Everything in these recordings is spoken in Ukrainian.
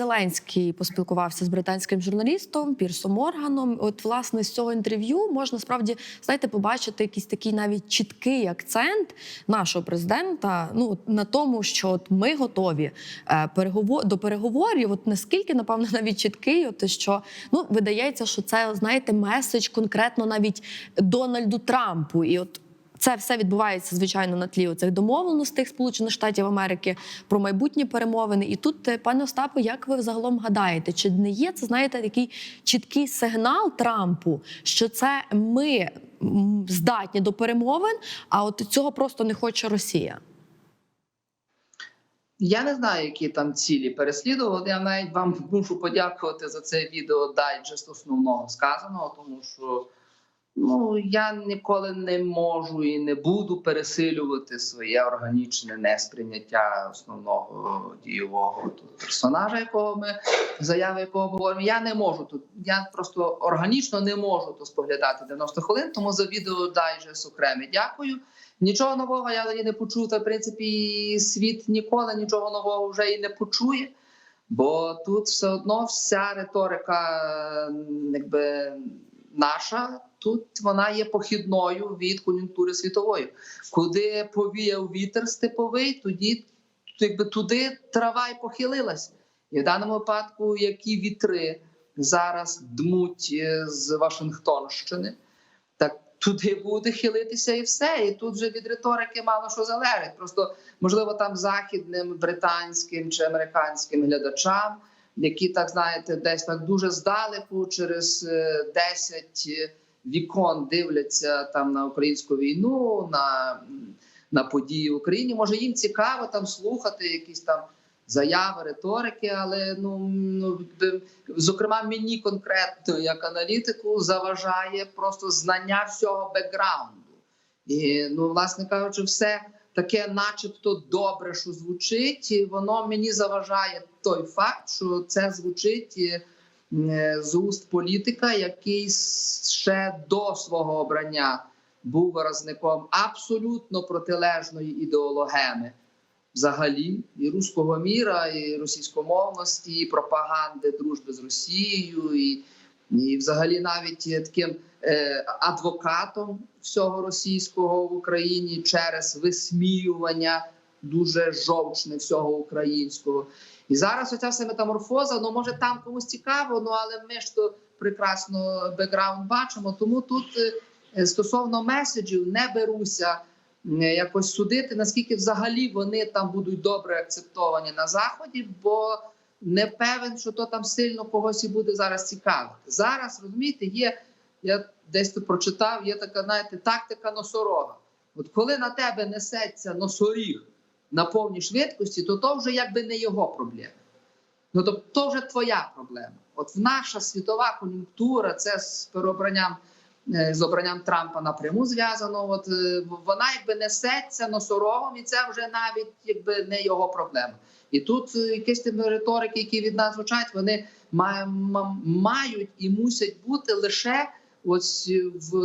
Зеленський поспілкувався з британським журналістом Пірсом Морганом. От, власне, з цього інтерв'ю можна справді знаєте, побачити якийсь такий навіть чіткий акцент нашого президента. Ну на тому, що от ми готові е, переговор до переговорів. От наскільки напевно навіть чіткий, от що ну видається, що це знаєте меседж конкретно навіть Дональду Трампу, і от. Це все відбувається звичайно на тлі цих домовленостей Сполучених Штатів Америки про майбутні перемовини. І тут, е, пане Остапе, як ви загалом гадаєте, чи не є це знаєте такий чіткий сигнал Трампу, що це ми здатні до перемовин, а от цього просто не хоче Росія? Я не знаю, які там цілі переслідували. Я навіть вам мушу подякувати за це відео дайджест основного сказаного, тому що ну я ніколи не можу і не буду пересилювати своє органічне несприйняття основного дієвого тут персонажа, якого ми заяви якого говоримо. Я не можу тут. Я просто органічно не можу то споглядати 90 хвилин. Тому за відео дайджест окреме дякую. Нічого нового я не почув. Та в принципі світ ніколи нічого нового вже і не почує. Бо тут все одно вся риторика, е, якби наша, тут вона є похідною від кон'юнктури світової. Куди повіяв вітер степовий, тоді якби туди трава й похилилась. І в даному випадку, які вітри зараз дмуть е, з Вашингтонщини, так туди буде хилитися і все. І тут вже від риторики мало що залежить. Просто можливо там західним, британським чи американським глядачам, які так знаєте, десь так дуже здалеку, через е, 10 вікон дивляться там на українську війну, на, на події в Україні. Може їм цікаво там слухати якісь там. Заяви, риторики, але ну, ну зокрема мені конкретно як аналітику заважає просто знання всього бекграунду. І ну, власне кажучи, все таке, начебто, добре, що звучить, і воно мені заважає той факт, що це звучить е, з уст політика, який ще до свого обрання був виразником абсолютно протилежної ідеологеми. Взагалі і руського міра, і російськомовності, і пропаганди дружби з Росією, і, і взагалі навіть таким е, адвокатом всього російського в Україні через висміювання дуже жовчне всього українського. І зараз оця вся метаморфоза, ну може там комусь цікаво, ну але ми ж то прекрасно бекграунд бачимо. Тому тут е, стосовно меседжів не беруся е, якось судити, наскільки взагалі вони там будуть добре акцептовані на заході, бо не певен, що то там сильно когось і буде зараз цікавити. Зараз розумієте, є я десь тут прочитав, є така, знаєте, тактика носорога. От коли на тебе несеться носоріг на повній швидкості, то то вже якби не його проблема. Ну тобто, то вже твоя проблема. От наша світова кон'юнктура, це з переобранням е, з обранням Трампа напряму зв'язано. От е, вона якби несеться носорогом, і це вже навіть якби не його проблема. І тут е, якісь тими риторики, які від нас звучать, вони мають і мусять бути лише ось в,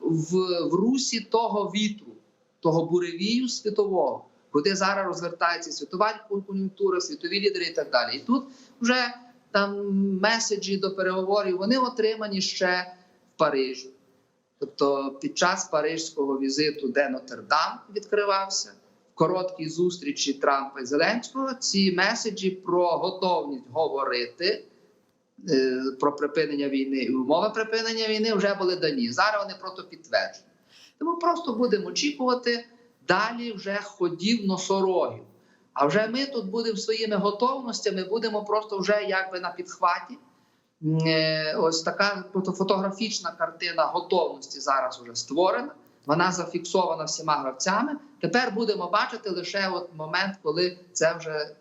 в, в русі того вітру, того буревію світового, куди зараз розвертається світова кон'юнктура, світові лідери і так далі. І тут вже там меседжі до переговорів вони отримані ще в Парижі. Тобто під час парижського візиту, де Нотр-Дам відкривався, в короткій зустрічі Трампа і Зеленського, ці меседжі про готовність говорити е, про припинення війни і умови припинення війни вже були дані. Зараз вони просто підтверджені. Тому просто будемо очікувати далі вже ходів носорогів. А вже ми тут будемо своїми готовностями, будемо просто вже якби на підхваті. Е, Ось така фотографічна картина готовності зараз вже створена. Вона зафіксована всіма гравцями. Тепер будемо бачити лише от момент, коли це вже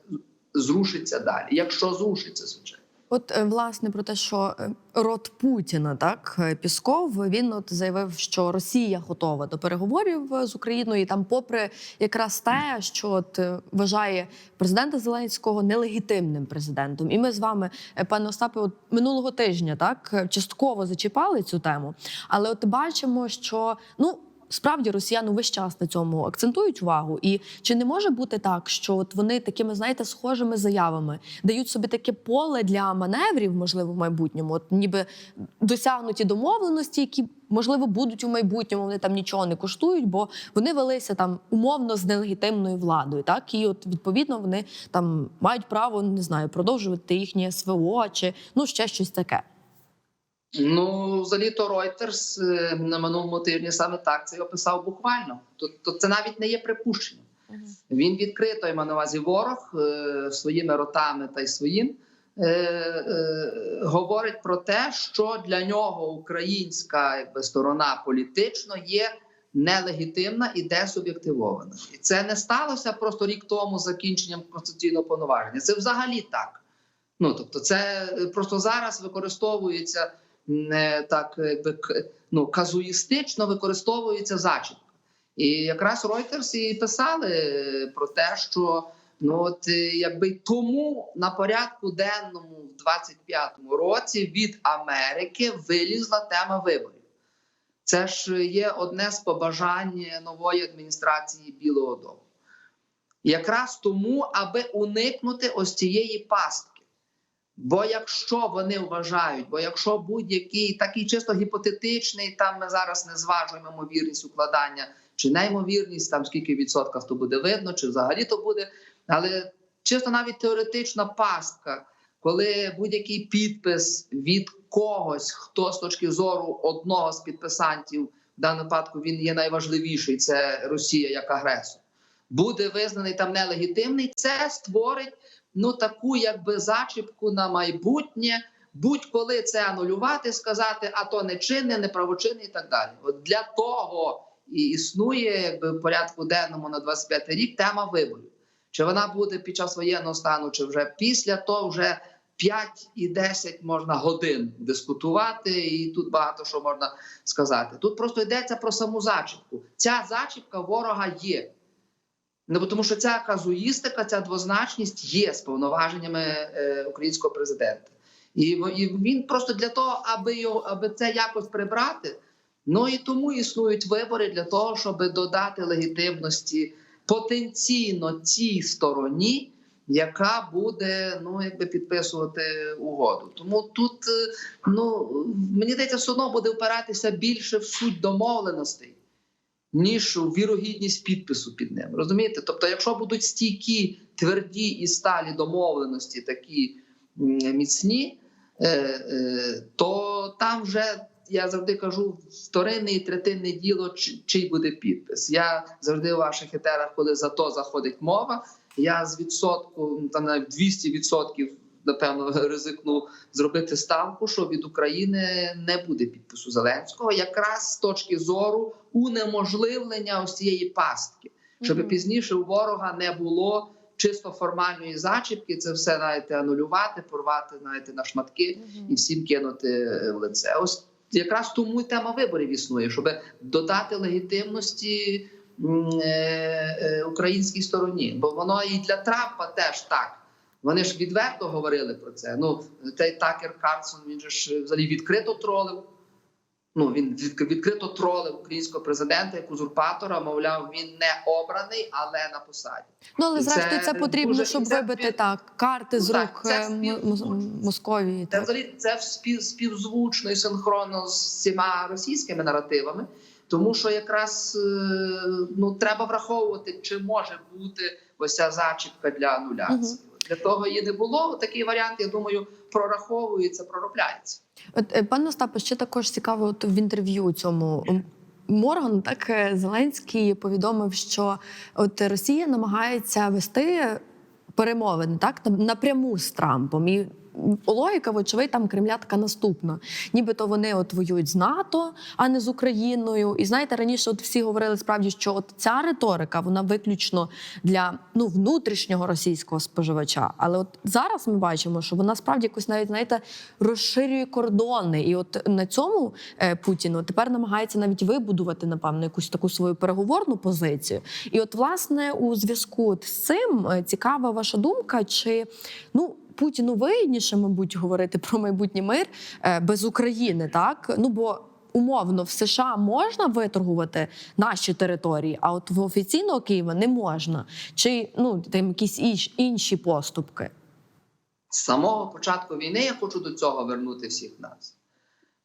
зрушиться далі. Якщо зрушиться, звичайно. От е, власне про те, що е, рот Путіна, так е, Пісков, він от заявив, що Росія готова до переговорів з Україною, і там, попри якраз те, що от вважає президента Зеленського нелегітимним президентом. І ми з вами, пане Остапе, от минулого тижня так частково зачіпали цю тему, але от бачимо, що ну. Справді росіяни весь час на цьому акцентують увагу. І чи не може бути так, що от вони такими, знаєте, схожими заявами дають собі таке поле для маневрів, можливо, в майбутньому, от ніби досягнуті домовленості, які можливо будуть у майбутньому, вони там нічого не коштують, бо вони велися там умовно з нелегітимною владою. Так і от відповідно вони там мають право не знаю продовжувати їхнє СВО чи ну ще щось таке. Ну, взагалі то Reuters е, на минулому тижні саме так це описав буквально. Тобто це навіть не є припущенням. Він відкрито маю на увазі ворог е, своїми ротами та й своїм е, говорить про те, що для нього українська якби, сторона політично є нелегітимна і десуб'єктивована. І це не сталося просто рік тому закінченням конституційного повноваження. Це взагалі так. Ну тобто, це просто зараз використовується не так, якби ну, казуїстично використовується зачіпка. І якраз Reuters і писали про те, що ну от якби тому на порядку денному в 25-му році від Америки вилізла тема виборів. Це ж є одне з побажань нової адміністрації Білого Дому. Якраз тому, аби уникнути ось цієї пастки. Бо якщо вони вважають, бо якщо будь-який такий чисто гіпотетичний, там ми зараз не зважуємо ймовірність укладання чи неймовірність, там скільки відсотків то буде видно, чи взагалі то буде. Але чисто навіть теоретична пастка, коли будь-який підпис від когось, хто з точки зору одного з підписантів, в даному випадку він є найважливіший, це Росія як агресор, буде визнаний там нелегітимний, це створить ну таку якби зачіпку на майбутнє. Будь-коли це анулювати, сказати, а то не чинне, не правочинне і так далі. От для того і існує якби в порядку денному на 25 рік тема виборів. Чи вона буде під час воєнного стану, чи вже після, то вже 5 і 10 можна годин дискутувати, і тут багато що можна сказати. Тут просто йдеться про саму зачіпку. Ця зачіпка ворога є. Ну, тому що ця казуїстика, ця двозначність є з повноваженнями е, українського президента. І, він просто для того, аби його, аби це якось прибрати. Ну і тому існують вибори для того, щоб додати легітимності потенційно цій стороні, яка буде ну якби підписувати угоду. Тому тут е, ну мені здається, все одно буде впиратися більше в суть домовленостей. Ніж вірогідність підпису під ним. Розумієте? Тобто, якщо будуть стійкі, тверді і сталі домовленості, такі міцні, е, е, то там вже я завжди кажу вторинне і третинне діло, чи- чий буде підпис. Я завжди у ваших етерах, коли за то заходить мова, я з відсотку там навіть 200% напевно ризикну зробити ставку, що від України не буде підпису Зеленського, якраз з точки зору унеможливлення ось цієї пастки, щоб пізніше у ворога не було чисто формальної зачіпки. Це все знаєте, анулювати, порвати знаєте, на шматки і всім кинути в лице. Ось якраз тому й тема виборів існує, щоб додати легітимності е, е, українській стороні. Бо воно і для Трампа теж так. Вони ж відверто говорили про це. Ну, цей Такер Карлсон, він же ж взагалі відкрито тролив. Ну, він від- відкрито тролив українського президента як узурпатора. Мовляв, він не обраний, але на посаді. Ну але зрештою це це потрібно, дуже- щоб це вибити спів- так карти з Ну, рук так, це е, Московії. Це взагалі це спів, співзвучно і синхронно з всіма російськими наративами, тому що якраз е, ну треба враховувати, чи може бути ось ця зачіпка для ануляції. Для того її не було. Такий варіант, я думаю, прораховується, проробляється. От е, пане Остапе, ще також цікаво, от в інтерв'ю цьому Морган, так е, Зеленський повідомив, що от Росія намагається вести перемовини так на- напряму з Трампом. І логіка, вочевидь, там Кремля така наступна. Нібито вони от воюють з НАТО, а не з Україною. І знаєте, раніше от всі говорили справді, що от ця риторика вона виключно для ну внутрішнього російського споживача. Але от зараз ми бачимо, що вона справді якось навіть знаєте розширює кордони. І от на цьому е, Путін тепер намагається навіть вибудувати напевно якусь таку свою переговорну позицію. І от власне у зв'язку з цим е, цікава ваша думка, чи ну. Путіну вигідніше, мабуть, говорити про майбутній мир е, без України, так ну бо умовно в США можна виторгувати наші території, а от в офіційного Києва не можна. Чи ну там якісь інші поступки? З самого початку війни я хочу до цього вернути всіх нас.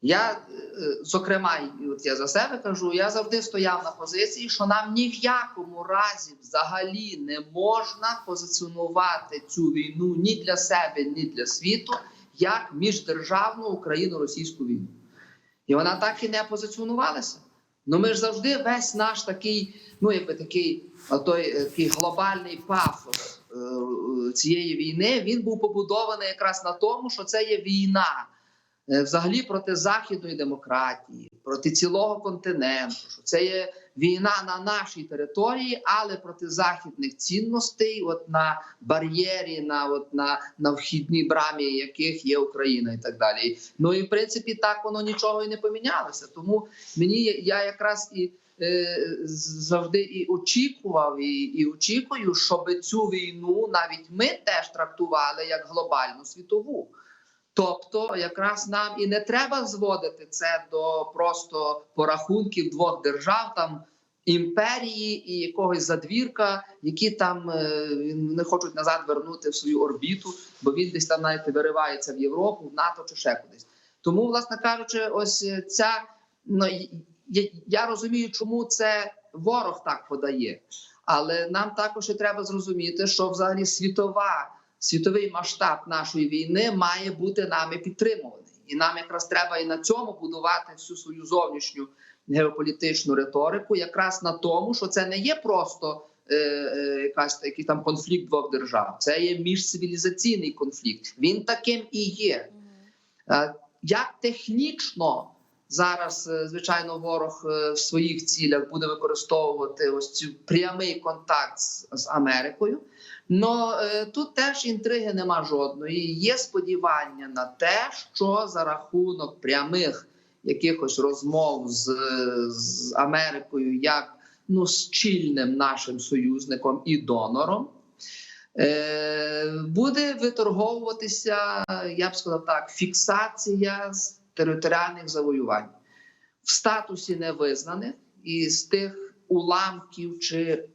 Я, е, зокрема, от я за себе кажу, я завжди стояв на позиції, що нам ні в якому разі взагалі не можна позиціонувати цю війну ні для себе, ні для світу як міждержавну україно-російську війну. І вона так і не позиціонувалася. Ну ми ж завжди весь наш такий, ну якби такий, той е, такий глобальний пафос е, цієї війни, він був побудований якраз на тому, що це є війна взагалі проти західної демократії, проти цілого континенту. Що це є війна на нашій території, але проти західних цінностей, от на бар'єрі, на от на, на вхідній брамі, яких є Україна, і так далі. Ну і в принципі так воно нічого і не помінялося. Тому мені я якраз і е, завжди і очікував, і, і очікую, щоб цю війну навіть ми теж трактували як глобальну світову. Тобто, якраз нам і не треба зводити це до просто порахунків двох держав, там імперії і якогось задвірка, які там е, не хочуть назад вернути в свою орбіту, бо він десь там навіть виривається в Європу, в НАТО чи ще кудись. Тому, власне кажучи, ось е, ця ну я, я розумію, чому це ворог так подає, але нам також і треба зрозуміти, що взагалі світова світовий масштаб нашої війни має бути нами підтримуваний, і нам якраз треба і на цьому будувати всю свою зовнішню геополітичну риторику, якраз на тому, що це не є просто е, е, якась який там конфлікт двох держав, це є міжцивілізаційний конфлікт. Він таким і є. Е, Як технічно зараз, звичайно, ворог в своїх цілях буде використовувати ось цю прямий контакт з, з Америкою. Но е, тут теж інтриги нема жодної. Є сподівання на те, що за рахунок прямих якихось розмов з, з Америкою, як ну з чільним нашим союзником і донором. Е, буде виторговуватися, я б сказав так, фіксація з територіальних завоювань в статусі невизнаних і з тих уламків чи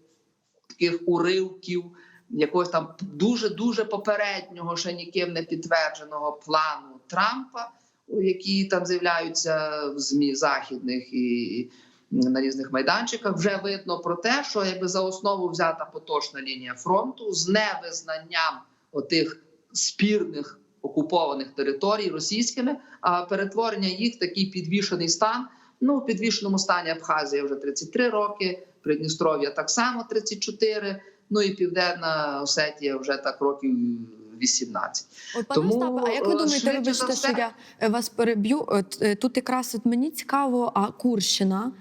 таких уривків якогось там дуже дуже попереднього, ще ніким не підтвердженого плану Трампа, які там з'являються в змі західних і на різних майданчиках. Вже видно про те, що якби за основу взята поточна лінія фронту з невизнанням отих спірних окупованих територій російськими, а перетворення їх в такий підвішений стан. Ну, в підвішеному стані Абхазія вже 33 роки, Придністров'я так само 34, ну і Південна Осетія вже так років 18. От пане Тому, Остапе, а як ви е, думаєте, вибачте, що я е, вас переб'ю? От е, тут якраз от мені цікаво, а Курщина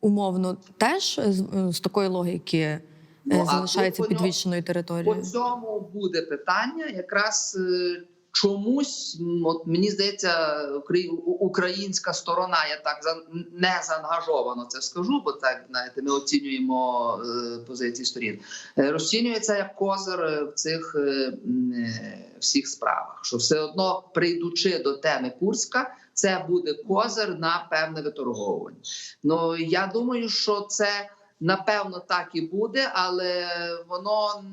умовно теж з, з такої логіки Ну, залишається підвищеною територією? По цьому буде питання, якраз чомусь, от мені здається, украї- українська сторона, я так не заангажовано це скажу, бо так знаєте, ми оцінюємо е, позиції сторін. Е, Розцінюється як козир е, в цих всіх справах, що все одно прийдучи до теми Курська. Це буде козир на певне виторговування. Ну я думаю, що це напевно так і буде, але воно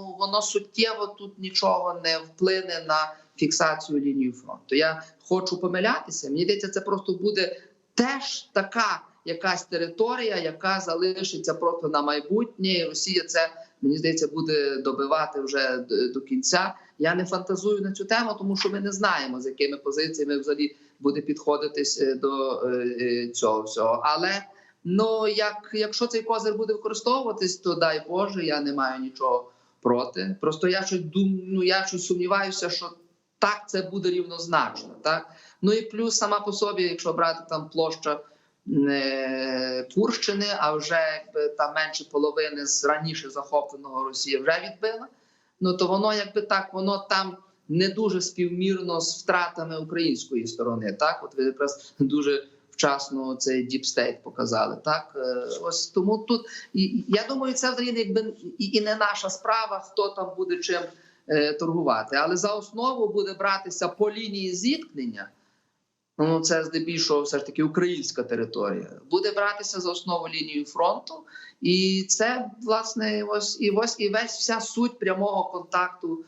ну воно суттєво тут нічого не вплине на фіксацію лінії фронту. Я хочу помилятися. Мені здається, це просто буде теж така якась територія, яка залишиться просто на майбутнє. І Росія це мені здається буде добивати вже до кінця. Я не фантазую на цю тему, тому що ми не знаємо, з якими позиціями взагалі буде підходитись е, до е, е, цього всього. Але ну як якщо цей козир буде використовуватись, то дай Боже, я не маю нічого проти. Просто я щось дум, ну я щось сумніваюся, що так це буде рівнозначно. Так ну і плюс сама по собі, якщо брати там площа. е, Курщини, а вже якби там менше половини з раніше захопленого Росія вже відбила. Ну то воно якби так, воно там не дуже співмірно з втратами української сторони. Так, от ви якраз дуже вчасно цей діпстейт показали. Так, Е, ось тому тут і я думаю, це взагалі якби і, не наша справа, хто там буде чим е, торгувати. Але за основу буде братися по лінії зіткнення. Ну, це здебільшого все ж таки українська територія, буде братися за основу лінію фронту, і це власне ось і ось і весь вся суть прямого контакту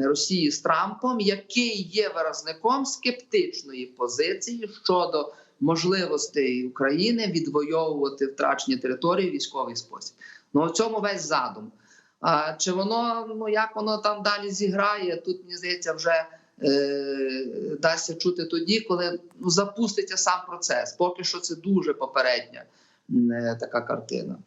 Росії з Трампом, який є виразником скептичної позиції щодо можливостей України відвоювати втрачені території військовий спосіб. Ну в цьому весь задум. А чи воно ну як воно там далі зіграє? Тут мені здається, вже е, дасться чути тоді, коли ну, запуститься сам процес. Поки що це дуже попередня е, така картина.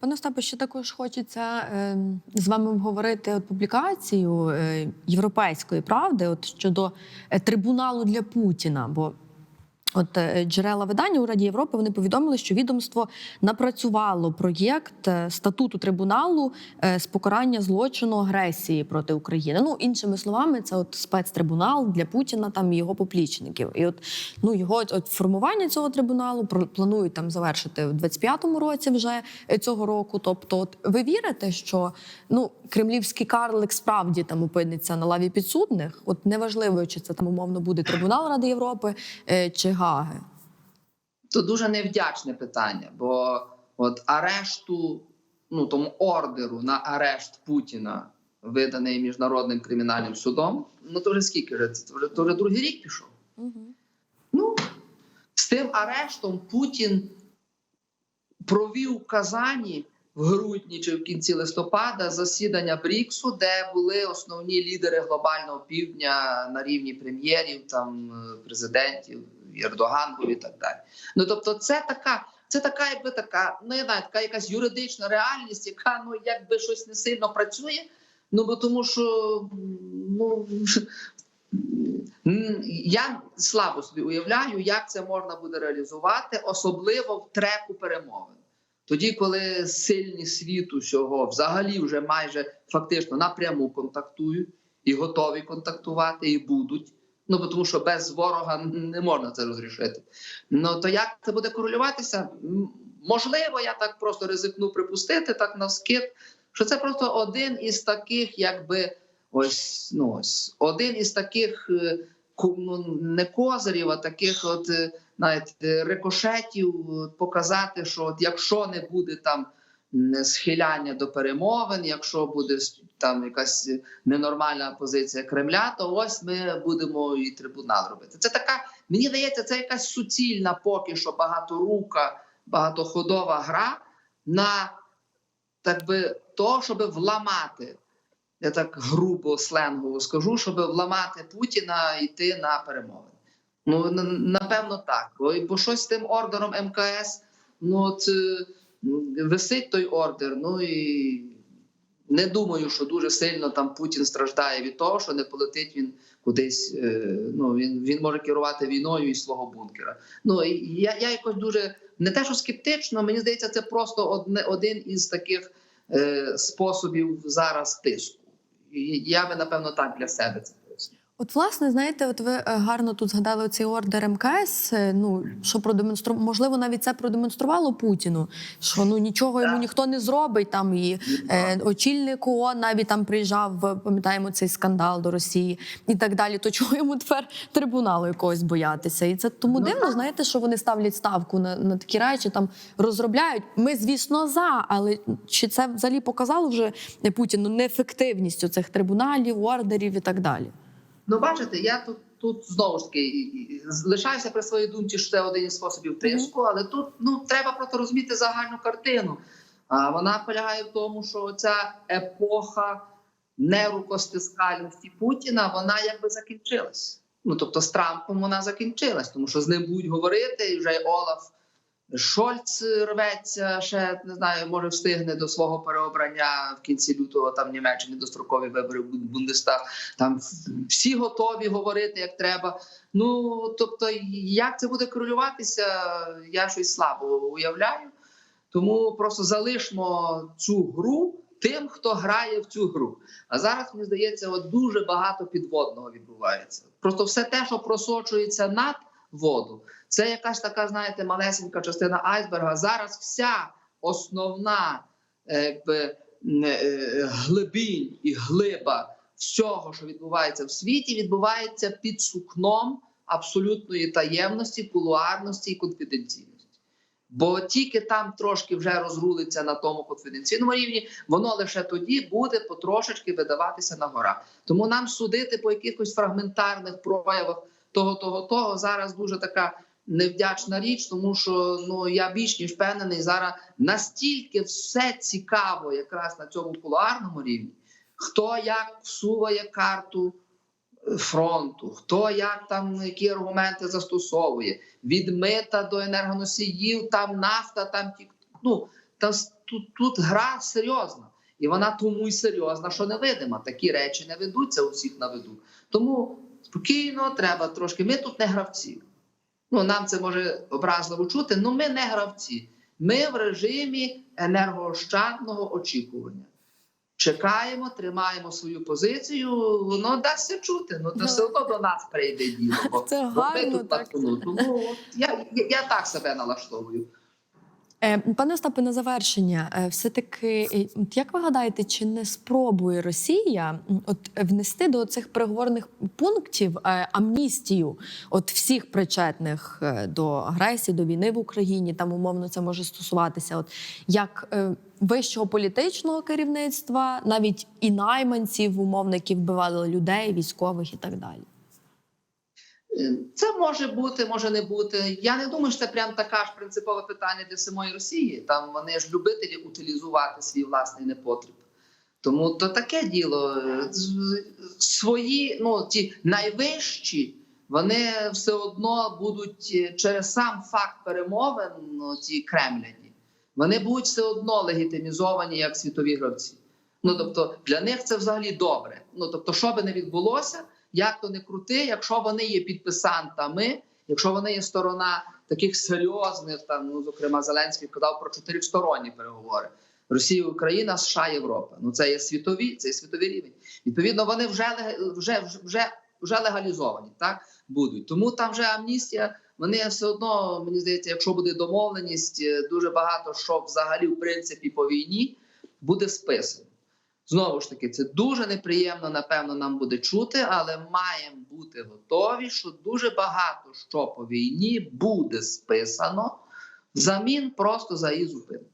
Пане Остапе, ще також хочеться е, з вами обговорити от публікацію е, європейської правди от щодо е, трибуналу для Путіна. Бо от е, джерела видання у Раді Європи вони повідомили, що відомство напрацювало проєкт е, статуту трибуналу е, з покарання злочину агресії проти України. Ну іншими словами, це от спецтрибунал для Путіна там і його поплічників. І от ну його от, формування цього трибуналу планують там завершити в 25-му році вже цього року. Тобто, от ви вірите, що ну кремлівський карлик справді там опиниться на лаві підсудних? От неважливо, чи це там умовно буде трибунал Ради Європи чи Гаги. То дуже невдячне питання, бо от арешту, ну тому ордеру на арешт Путіна, виданий міжнародним кримінальним судом. Ну то вже скільки вже це вже то вже другий рік пішов. Ну з тим арештом Путін провів в Казані в грудні чи в кінці листопада засідання Бріксу, де були основні лідери глобального півдня на рівні прем'єрів, там е, президентів, Ердоган був і так далі. Ну тобто, це така. Це така, якби така, ну я знаю, така якась юридична реальність, яка ну якби щось не сильно працює. Ну бо тому, що ну я слабо собі уявляю, як це можна буде реалізувати, особливо в треку перемовин. Тоді, коли сильні світу цього взагалі вже майже фактично напряму контактують і готові контактувати, і будуть. Ну тому, що без ворога не можна це розрішити. Ну то як це буде корелюватися? Можливо, я так просто ризикну припустити, так навскид, що це просто один із таких, якби ось ну ось один із таких е, ну, не козирів, а таких, от е, навіть рикошетів, е, показати, що от якщо не буде там схиляння до перемовин, якщо буде там якась ненормальна позиція Кремля, то ось ми будемо і трибунал робити. Це така, мені здається, це якась суцільна, поки що багаторука, багатоходова гра на так би то, щоб вламати. Я так грубо сленгово скажу, щоб вламати Путіна йти на перемовини. Ну напевно так. Бо, щось з тим ордером МКС, ну от е, висить той ордер. Ну і не думаю, що дуже сильно там Путін страждає від того, що не полетить він кудись. е, Ну він, він може керувати війною із свого бункера. Ну я, я якось дуже не те, що скептично, мені здається, це просто одне один із таких е, способів зараз тиску. І я би напевно так для себе це. От, власне, знаєте, от ви е, гарно тут згадали цей ордер МКС. е, Ну що продемонстру... можливо, навіть це продемонструвало Путіну, що ну нічого йому ніхто не зробить. Там і е, очільник ООН навіть там приїжджав, пам'ятаємо цей скандал до Росії і так далі. То чого йому тепер трибуналу якогось боятися? І це тому Ну, дивно, так. знаєте, що вони ставлять ставку на, на такі речі, там розробляють. Ми, звісно, за, але чи це взагалі показало вже Путіну неефективність цих трибуналів, ордерів і так далі? Ну, бачите, я тут тут знову ж таки лишаюся при своїй думці, що це один із способів тиску, але тут ну треба просто розуміти загальну картину. А вона полягає в тому, що ця епоха нерукостискальності Путіна вона якби закінчилась. Ну тобто з Трампом вона закінчилась, тому що з ним будуть говорити, і вже Олаф Шольц рветься, ще не знаю, може встигне до свого переобрання в кінці лютого там в Німеччині дострокові вибори в Бундестаг. Там всі готові говорити як треба. Ну тобто, як це буде корелюватися, я щось слабо уявляю. Тому просто залишмо цю гру тим, хто грає в цю гру. А зараз мені здається, от дуже багато підводного відбувається. Просто все те, що просочується над воду, це якась така, знаєте, малесенька частина айсберга. Зараз вся основна е, якби, е, глибінь і глиба всього, що відбувається в світі, відбувається під сукном абсолютної таємності, кулуарності і конфіденційності. Бо тільки там трошки вже розрулиться на тому конфіденційному рівні, воно лише тоді буде потрошечки видаватися на гора. Тому нам судити по якихось фрагментарних проявах того, того, того зараз дуже така невдячна річ, тому що ну я більш ніж впевнений, зараз настільки все цікаво, якраз на цьому кулуарному рівні, хто як всуває карту е, фронту, хто як там які аргументи застосовує, від мита до енергоносіїв, там нафта, там ті, ну та тут, тут гра серйозна. І вона тому й серйозна, що невидима. Такі речі не ведуться у всіх на виду. Тому спокійно треба трошки. Ми тут не гравці. Ну, нам це може образливо чути, але ми не гравці. Ми в режимі енергоощадного очікування. Чекаємо, тримаємо свою позицію, воно дасться чути. Ну, то Ну. все одно до нас прийде діло. Це гарно, так. Тому от я, я, я так себе налаштовую. Е, Пане Остапе, на завершення, е, все-таки, е, як ви гадаєте, чи не спробує Росія от внести до цих переговорних пунктів е, амністію от всіх причетних до агресії, до війни в Україні? Там умовно це може стосуватися, от як вищого політичного керівництва, навіть і найманців, умовно, які вбивали людей, військових і так далі. Це може бути, може не бути. Я не думаю, що це прям така ж принципове питання для самої Росії. Там вони ж любителі утилізувати свій власний непотріб. Тому то таке діло. Свої, ну ті найвищі, вони все одно будуть е, через сам факт перемовин, ну, ті кремляні, вони будуть все одно легітимізовані як світові гравці. Ну тобто для них це взагалі добре. Ну тобто, що би не відбулося, як то не крути, якщо вони є підписантами, якщо вони є сторона таких серйозних, там ну зокрема Зеленський казав про чотиристоронні переговори. Росія, Україна, США, Європа. Ну це є світові, це є світовий рівень. Відповідно, вони вже вже вже, вже легалізовані, так будуть. Тому там вже амністія. Вони все одно мені здається, якщо буде домовленість, е, дуже багато що взагалі в принципі по війні буде списано. Знову ж таки, це дуже неприємно, напевно, нам буде чути, але маємо бути готові, що дуже багато що по війні буде списано взамін просто за її зупинку.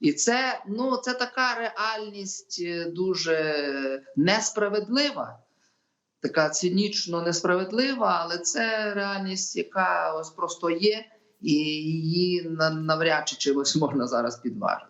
І це, ну, це така реальність е, дуже несправедлива, така цинічно несправедлива, але це реальність, яка ось просто є, і її на- навряд чи чимось можна зараз підважити.